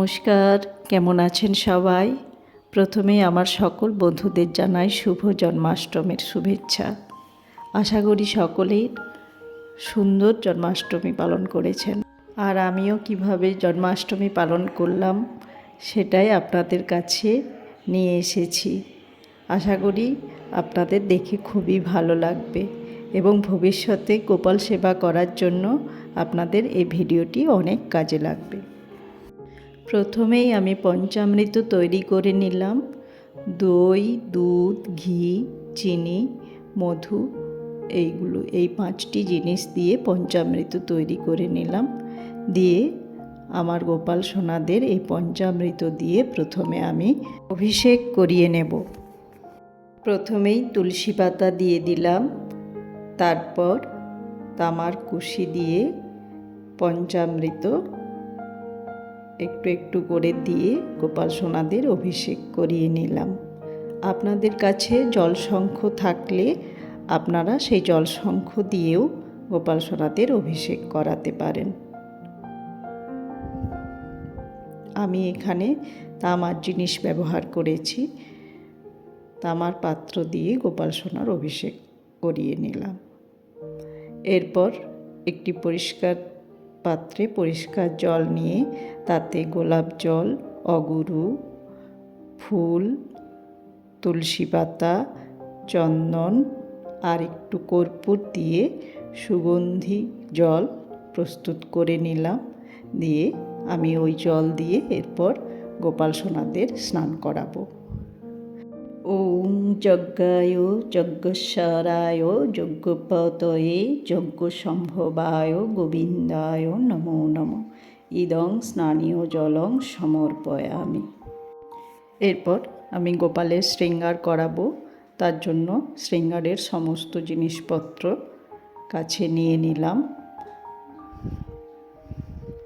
নমস্কার, কেমন আছেন সবাই? প্রথমেই আমার সকল বন্ধুদের জানাই শুভ জন্মাষ্টমীর শুভেচ্ছা। আশা করি সকলেই সুন্দর জন্মাষ্টমী পালন করেছেন। আর আমিও কীভাবে জন্মাষ্টমী পালন করলাম, সেটাই আপনাদের কাছে নিয়ে এসেছি। আশা করি আপনাদের দেখে খুবই ভালো লাগবে এবং ভবিষ্যতে গোপাল সেবা করার জন্য আপনাদের এই ভিডিওটি অনেক কাজে লাগবে। প্রথমেই আমি পঞ্চামৃত তৈরি করে নিলাম। দই, দুধ, ঘি, চিনি, মধু, এইগুলো, এই পাঁচটি জিনিস দিয়ে পঞ্চামৃত তৈরি করে নিলাম। দিয়ে আমার গোপাল সোনাদের এই পঞ্চামৃত দিয়ে প্রথমে আমি অভিষেক করিয়ে নেব। প্রথমেই তুলসী পাতা দিয়ে দিলাম। তারপর তামার কুশি দিয়ে পঞ্চামৃত একটু একটু করে দিয়ে গোপাল সোনাদের অভিষেক করিয়ে নিলাম। আপনাদের কাছে জলশঙ্খ থাকলে আপনারা সেই জলশঙ্খ দিয়েও গোপাল সোনাদের অভিষেক করাতে পারেন। আমি এখানে তামার জিনিস ব্যবহার করেছি। তামার পাত্র দিয়ে গোপাল সোনার অভিষেক করিয়ে নিলাম। এরপর একটি পরিষ্কার পাত্রে পরিষ্কার জল নিয়ে তাতে গোলাপ জল, অগুরু, ফুল, তুলসী পাতা, চন্দন আর একটু কর্পূর দিয়ে সুগন্ধি জল প্রস্তুত করে নিলাম। দিয়ে আমি ওই জল দিয়ে এরপর গোপাল সোনাদের স্নান করাবো। ওম যজ্ঞায় যজ্ঞস্বরায় যজ্ঞপতয়ে যজ্ঞ সম্ভবায় গোবিন্দায় নমো নম। ইদং স্নানীয় জলং সমর্পয়ামি। এরপর আমি গোপালের শৃঙ্গার করাবো। তার জন্য শৃঙ্গারের সমস্ত জিনিসপত্র কাছে নিয়ে নিলাম।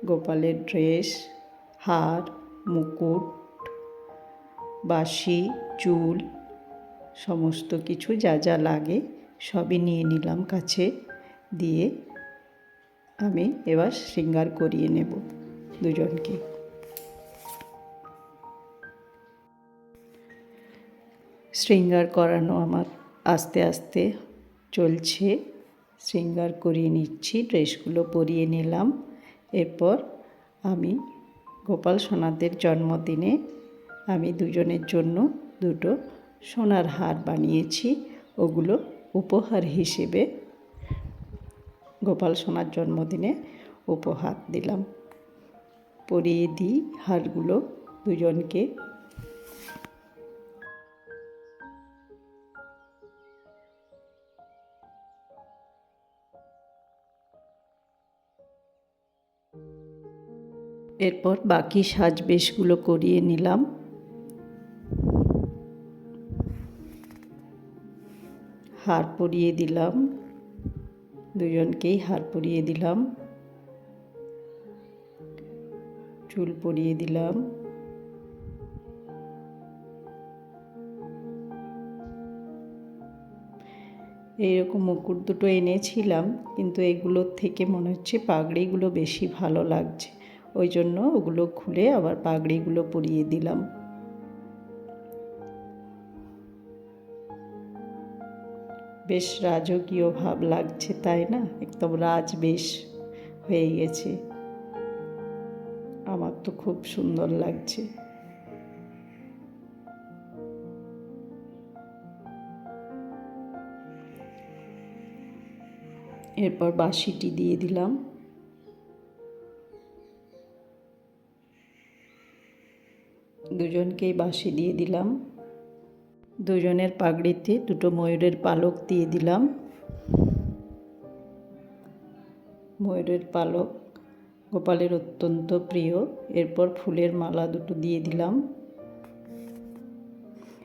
গোপালের ড্রেস, হার, মুকুট বাঁশি, চুল, সমস্ত কিছু যা যা লাগে সবই নিয়ে নিলাম কাছে দিয়ে আমি এবার শৃঙ্গার করিয়ে নেব দুজনকে। শৃঙ্গার করানো আমার আস্তে আস্তে চলছে। শৃঙ্গার করিয়ে নিচ্ছি, ড্রেসগুলো পরিয়ে নিলাম। এরপর আমি গোপাল সোনাদের জন্মদিনে আমি দুজনের জন্য দুটো সোনার হার বানিয়েছি। ওগুলো উপহার হিসেবে গোপাল সোনার জন্মদিনে উপহার দিলাম। পরিয়ে দিই হারগুলো দুজনকে। এরপর বাকি সাজবেশগুলো করিয়ে নিলাম। হার পরিয়ে দিলাম। দুজনকেই হার পরিয়ে দিলাম। চুল পরিয়ে দিলাম। এইরকম মুকুট দুটো এনেছিলাম, কিন্তু এগুলোর থেকে মনে হচ্ছে পাগড়িগুলো বেশি ভালো লাগছে। ওই জন্য ওগুলো খুলে আবার পাগড়িগুলো পরিয়ে দিলাম। বেশ রাজকীয় ভাব লাগছে, তাই না? একদম রাজ বেশ হয়ে গেছে। আমার তো খুব সুন্দর লাগছে। এরপর বাঁশিটি দিয়ে দিলাম। দুজনকেই বাঁশি দিয়ে দিলাম। দুজনের পাগড়িতে দুটো ময়ূরের পালক দিয়ে দিলাম। ময়ূরের পালক গোপালের অত্যন্ত প্রিয়। এরপর ফুলের মালা দুটো দিয়ে দিলাম।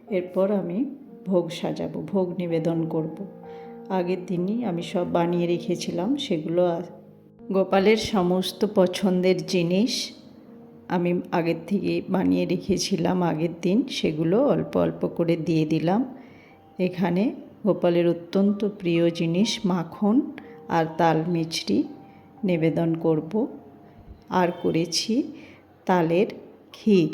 এরপর আমি ভোগ সাজাবো, ভোগ নিবেদন করব। আগের দিনই আমি সব বানিয়ে রেখেছিলাম, সেগুলো গোপালের সমস্ত পছন্দের জিনিস আমি আগের থেকে বানিয়ে রেখেছিলাম আগের দিন, সেগুলো অল্প অল্প করে দিয়ে দিলাম। এখানে গোপালের অত্যন্ত প্রিয় জিনিস মাখন আর তাল মিছরি নিবেদন করব। আর করেছি তালের ক্ষীর,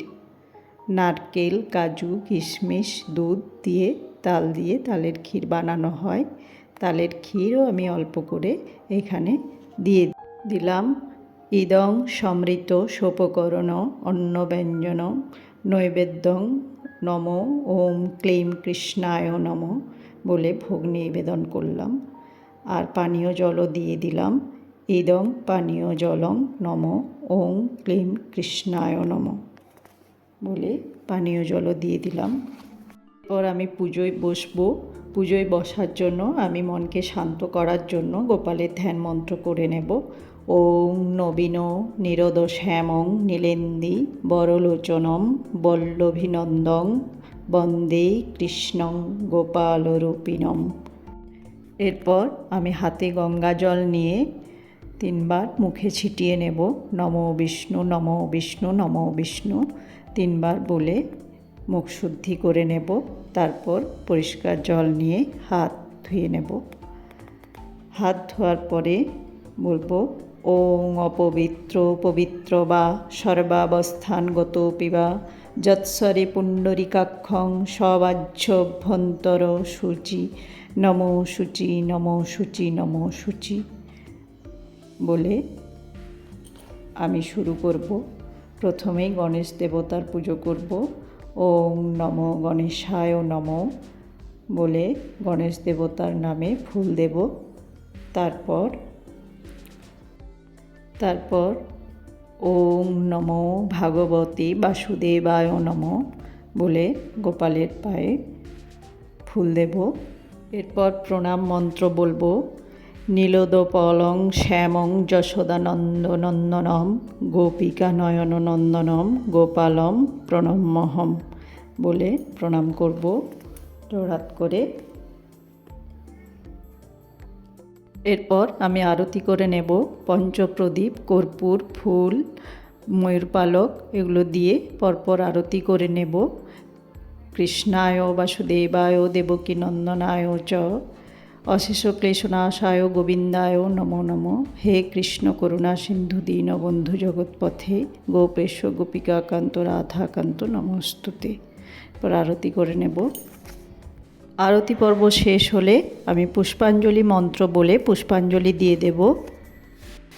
নারকেল, কাজু, কিশমিশ, দুধ দিয়ে, তাল দিয়ে তালের ক্ষীর বানানো হয়। তালের ক্ষীরও আমি অল্প করে এখানে দিয়ে দিলাম। ইদং সমৃত সোপকরণ অন্ন ব্যঞ্জন নৈবেদ্যং নম ওম ক্লিম কৃষ্ণায় নম বলে ভোগ নিবেদন করলাম। আর পানীয় জলও দিয়ে দিলাম। ইদং পানীয় জলং নম ওং ক্লিম কৃষ্ণায় নম বলে পানীয় জলও দিয়ে দিলাম। এরপর আমি পুজোয় বসবো। পুজোয় বসার জন্য আমি মনকে শান্ত করার জন্য গোপালের ধ্যান মন্ত্র করে নেব। ওং নবীন নিরদ শ্যামং নীলেন্দি বরলোচনম বল্লভিনন্দং বন্দে কৃষ্ণং গোপালরূপিণম। এরপর আমি হাতে গঙ্গা জল নিয়ে তিনবার মুখে ছিটিয়ে নেব, নম বিষ্ণু নম বিষ্ণু নম বিষ্ণু। তিনবার বলে মুখ শুদ্ধি করে নেব, তারপর পরিষ্কার জল নিয়ে হাত ধুয়ে নেব। হাত ধোয়ার পরে বলব ওং অপবিত্র, পবিত্র বা সর্বাবস্থানগত পিবা যৎসরে পুণ্ডরিকাক্ষং সবাহ্যভ্যন্তর সূচি, নম সূচি নম সূচি নম সূচি বলে আমি শুরু করব। প্রথমেই গণেশ দেবতার পুজো করব। ওং নম গণেশায় নম বলে গণেশ দেবতার নামে ফুল দেব। তারপর তারপর ওম নম ভাগবতী বাসুদেবায় নম বলে গোপালের পায়ে ফুল দেব। এরপর প্রণাম মন্ত্র বলব, নীলোদপলং শ্যামং যশোদানন্দনন্দনম গোপিকা নয়ন নন্দনম গোপালম প্রণম্যহম বলে প্রণাম করব। জোড়াত করে এরপর আমি আরতি করে নেব পঞ্চপ্রদীপ, কর্পূর, ফুল ময়ূরপালক এগুলো দিয়ে পরপর আরতি করে নেব। কৃষ্ণায় বাসুদেবায় দেবকী নন্দনায় চ। অশেষ ক্লেশনাশায় গোবিন্দায় নমো নমো। হে কৃষ্ণ করুণা সিন্ধু দীনবন্ধু জগৎপথে গোপেশ, গোপিকাকান্ত, রাধাকান্ত নমস্তুতে। এরপর আরতি করে নেব। আরতি পর্ব শেষ হলে আমি পুষ্পাঞ্জলি মন্ত্র বলে পুষ্পাঞ্জলি দিয়ে দেব।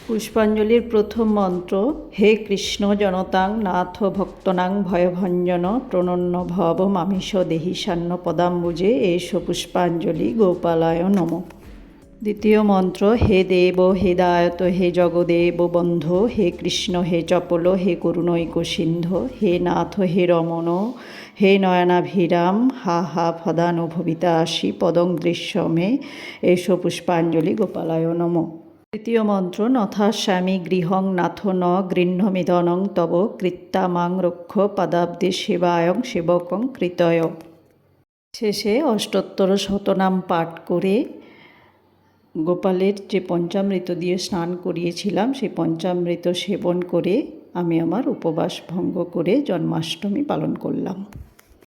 পুষ্পাঞ্জলির প্রথম মন্ত্র, হে কৃষ্ণ জনতাং নাথ ভক্তনাং ভয়ভঞ্জন প্রণন্ন ভব মামিষ দেহি দেহিসান্ন পদাম্বুজে এস পুষ্পাঞ্জলি গোপালায় নম। দ্বিতীয় মন্ত্র, হে দেব, হে দায়ত, হে জগদেব বন্ধ, হে কৃষ্ণ, হে চপল, হে করুণৈক সিন্ধ, হে নাথ, হে রমণ হে নয়নাভিরাম, হা হা ফদানো ভবিতা আসি পদং দৃশ্যমে এসো পুষ্পাঞ্জলি গোপালায় নম। তৃতীয় মন্ত্র, নথা স্বামী গৃহং নাথ ন গৃহ্ণমিদনং তব কৃত্তামাং রক্ষ পদাব্দে সেবায়ং সেবকং কৃতয়। শেষে অষ্টোত্তর শতনাম পাঠ করে গোপালের যে পঞ্চামৃত দিয়ে স্নান করিয়েছিলাম, সেই পঞ্চামৃত সেবন করে আমি আমার উপবাস ভঙ্গ করে জন্মাষ্টমী পালন করলাম।